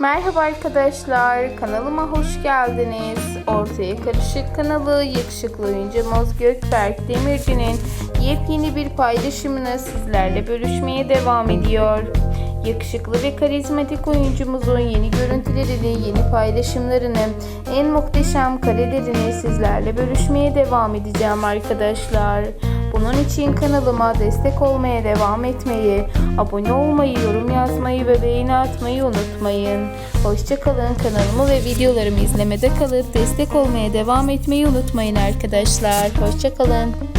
Merhaba arkadaşlar, kanalıma hoş geldiniz. Ortaya Karışık kanalı yakışıklı oyuncumuz Gökberk Demirci'nin yepyeni bir paylaşımını sizlerle bölüşmeye devam ediyor. Yakışıklı ve karizmatik oyuncumuzun yeni görüntülerini, yeni paylaşımlarını, en muhteşem karelerini sizlerle bölüşmeye devam edeceğim arkadaşlar. Bunun için kanalıma destek olmaya devam etmeyi, abone olmayı, yorum yazmayı ve beğeni atmayı unutmayın. Hoşçakalın kanalımı ve videolarımı izlemede kalıp destek olmaya devam etmeyi unutmayın arkadaşlar. Hoşçakalın.